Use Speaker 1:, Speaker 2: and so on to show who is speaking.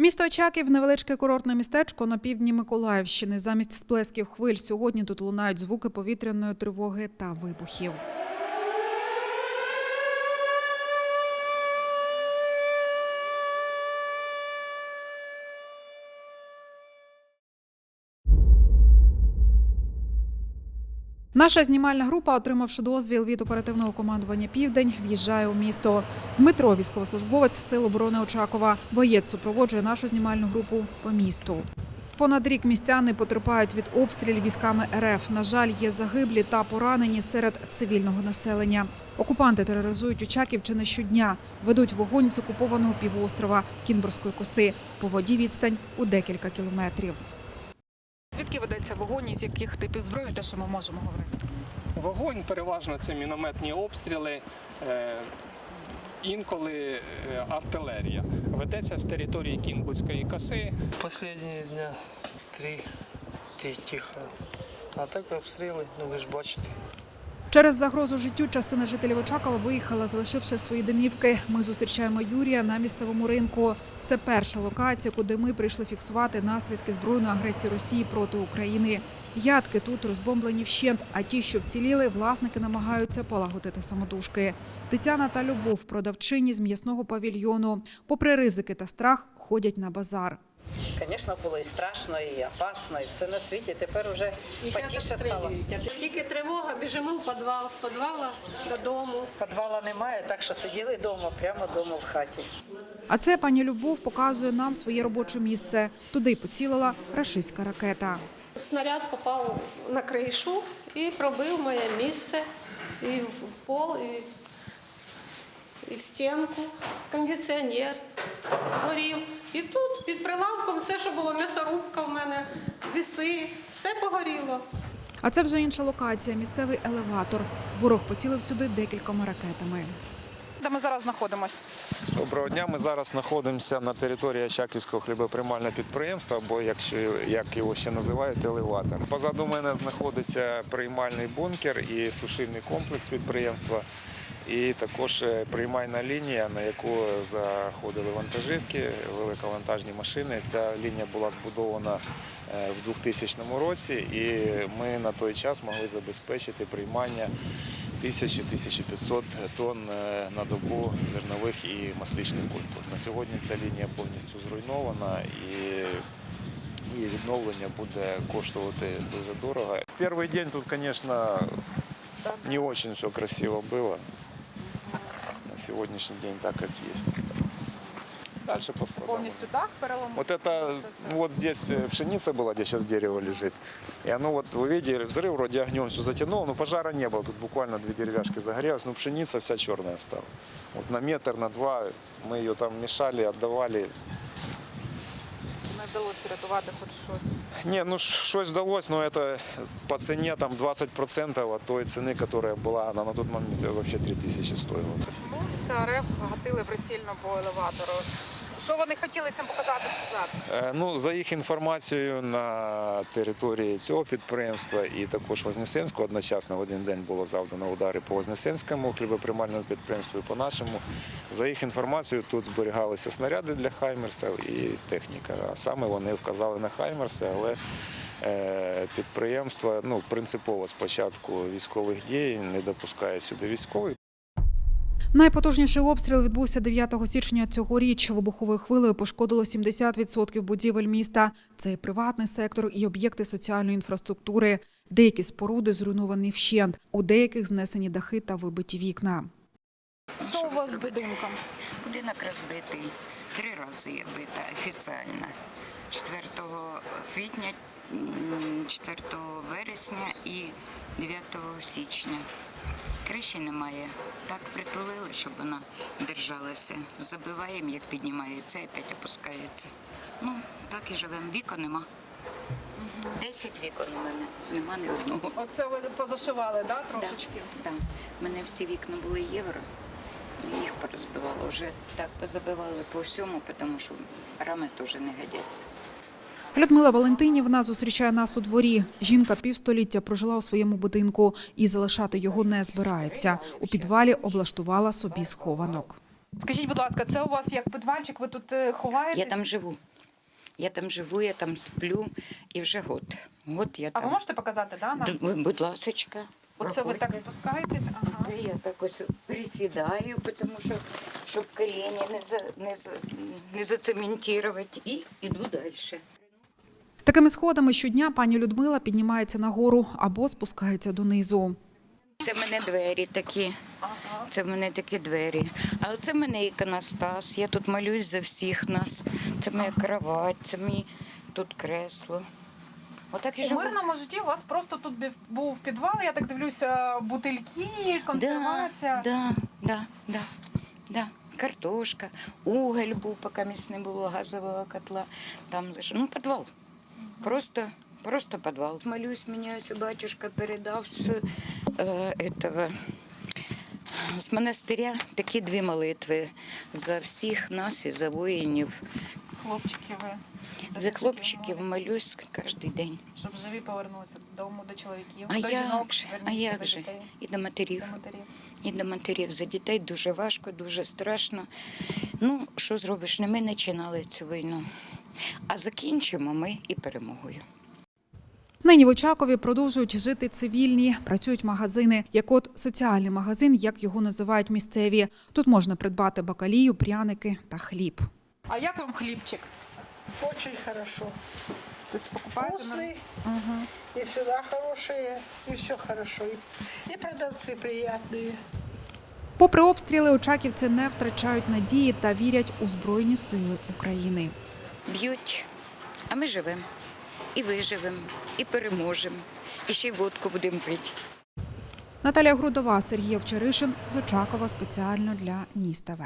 Speaker 1: Місто Очаків невеличке курортне містечко на півдні Миколаївщини. Замість сплесків хвиль сьогодні тут лунають звуки повітряної тривоги та вибухів. Наша знімальна група, отримавши дозвіл від оперативного командування Південь, в'їжджає у місто. Дмитро, військовослужбовець Сил оборони Очакова, боєць супроводжує нашу знімальну групу по місту. Понад рік містяни потерпають від обстрілів військами РФ. На жаль, є загиблі та поранені серед цивільного населення. Окупанти тероризують Очаків чи не щодня, ведуть вогонь з окупованого півострова Кінбурзької коси по воді відстань у декілька кілометрів. Звідки ведеться вогонь, з яких типів зброї, те, що ми можемо говорити?
Speaker 2: Вогонь переважно це мінометні обстріли, е, інколи е, артилерія. Ведеться з території Кінбудської коси.
Speaker 3: Останні дня три, три тихо. А так обстріли, ну ви ж бачите.
Speaker 1: Через загрозу життю частина жителів Очакова виїхала, залишивши свої домівки. Ми зустрічаємо Юрія на місцевому ринку. Це перша локація, куди ми прийшли фіксувати наслідки збройної агресії Росії проти України. Ядки тут розбомблені вщент, а ті, що вціліли, власники намагаються полагодити самотужки. Тетяна та Любов, продавчині з м'ясного павільйону, попри ризики та страх, ходять на базар.
Speaker 4: Звісно, було і страшно, і опасно, і все на світі. Тепер вже потіше стало.
Speaker 5: Тільки тривога, біжимо в підвал, з підвала додому.
Speaker 4: Підвала немає, так що сиділи вдома, прямо вдома в хаті.
Speaker 1: А це пані Любов показує нам своє робоче місце. Туди поцілила рашистська ракета.
Speaker 5: Снаряд попав на кришу і пробив моє місце і в пол, і, і в стінку. Кондиціонер згорів. І тут під прилавком все, що було м'ясорубка в мене, віси, все погоріло.
Speaker 1: А це вже інша локація місцевий елеватор. Ворог поцілив сюди декількома ракетами. Де ми зараз знаходимося?
Speaker 6: Доброго дня. Ми зараз знаходимося на території Очаківського хлібоприймального підприємства, або якщо як його ще називають, елеватор. Позаду мене знаходиться приймальний бункер і сушильний комплекс підприємства. І також е, приймальна лінія, на яку заходили вантажівки, великовантажні машини. Ця лінія була збудована е, в 2000 році, і ми на той час могли забезпечити приймання 1000-1500 тонн е, на добу зернових і масличних культур. На сьогодні ця лінія повністю зруйнована і її відновлення буде коштувати дуже дорого. В перший день тут, звісно, не дуже все красиво було. На сьогоднішній день так, як есть Дальше пострадало.
Speaker 1: Повністю дах переламав.
Speaker 6: Вот это, ну, вот здесь э, пшеница была, где сейчас дерево лежит. И оно вот, вы видели, взрыв вроде огнем все затянуло, но пожара не было. Тут буквально две деревяшки загорелось, но пшеница вся черная стала. Вот на метр, на два мы ее там мешали, отдавали.
Speaker 1: Не вдалося рятувати хоч щось.
Speaker 6: Не, ну ш- щось вдалось, но это по цене там 20% от той цены, которая была, она на тот момент вообще 3000 стоила.
Speaker 1: Чому війська РФ гатили прицільно по елеватору? Що вони хотіли цим показати?
Speaker 6: Е, Ну, за їх інформацією, на території цього підприємства і також Вознесенського одночасно в один день було завдано удари по Вознесенському хлібоприймальному підприємству і по нашому. За їх інформацією, тут зберігалися снаряди для Хаймерсів і техніка. А саме вони вказали на Хаймерси, але е, підприємство ну, принципово з початку військових дій не допускає сюди військових.
Speaker 1: Найпотужніший обстріл відбувся 9 січня цьогоріч. Вибуховою хвилею пошкодило 70% будівель міста. Це і приватний сектор, і об'єкти соціальної інфраструктури. Деякі споруди зруйновані вщент, у деяких знесені дахи та вибиті вікна. Що у вас з будинком?
Speaker 7: Будинок розбитий три рази бита офіційно. 4 квітня, м, 4 вересня і 9 січня. Криші немає. Так притулили, щоб вона держалася. Забиваємо, як піднімається, і опять опускається. Ну, так і живемо. Вікон нема. Десять вікон у мене, нема ні одного.
Speaker 1: Оце ви позашивали, да, трошечки?
Speaker 7: Так, У мене всі вікна були євро. Їх порозбивало. Вже так позабивали по всьому, тому що рами теж не годяться.
Speaker 1: Людмила Валентинівна зустрічає нас у дворі. Жінка півстоліття прожила у своєму будинку і залишати його не збирається. У підвалі облаштувала собі схованок. Скажіть, будь ласка, це у вас як підвальчик? Ви тут е, ховаєтесь?
Speaker 7: Я там живу. Я там живу, я там сплю і вже год. Год я
Speaker 1: А ви можете показати, да, нам?
Speaker 7: Будь ласочка.
Speaker 1: Оце ви так спускаєтесь? Ага.
Speaker 7: Це я так ось присідаю, тому що щоб колені не, за, не, за, не зацементувати. І йду далі.
Speaker 1: Такими сходами щодня пані Людмила піднімається нагору або спускається донизу.
Speaker 7: Це в мене двері такі. Це в мене такі двері. А оце в мене іконостас. Я тут молюсь за всіх нас. Це моя кровать, це мій тут кресло. Отак і
Speaker 1: У
Speaker 7: живу.
Speaker 1: мирному житті у вас просто тут був підвал, я так дивлюся, бутильки, консервація.
Speaker 7: Да, да, да, да. Картошка, уголь був, поки місць не було газового котла. Там лише ну підвал. Просто, просто підвал. Молюсь, мені ось батюшка передав з е, этого, з монастиря такі дві молитви за всіх нас і за воїнів.
Speaker 1: Хлопчики ви.
Speaker 7: За хлопчиків молюсь кожен день.
Speaker 1: Щоб живі повернулися додому до чоловіків,
Speaker 7: А
Speaker 1: до
Speaker 7: як
Speaker 1: жінок,
Speaker 7: же, а як
Speaker 1: до
Speaker 7: же?
Speaker 1: дітей,
Speaker 7: І до матерів.
Speaker 1: до матерів.
Speaker 7: І до матерів за дітей дуже важко, дуже страшно. Ну, що зробиш? Не ми починали цю війну. А закінчимо ми і перемогою.
Speaker 1: Нині в Очакові продовжують жити цивільні, працюють магазини, як от соціальний магазин, як його називають місцеві. Тут можна придбати бакалію, пряники та хліб. А як вам хлібчик?
Speaker 8: Очень хорошо.
Speaker 1: Тобто покупаєте?
Speaker 8: Вкусный,
Speaker 1: Угу.
Speaker 8: и всегда хорошие, и все хорошо. И, и продавцы приятные.
Speaker 1: Попри обстріли, очаківці не втрачають надії та вірять у Збройні сили України.
Speaker 7: Б'ють, а ми живемо. І виживемо, і переможемо. І ще й водку будемо пити.
Speaker 1: Наталія Грудова, Сергій Овчаришин з Очакова спеціально для Ніс ТВ.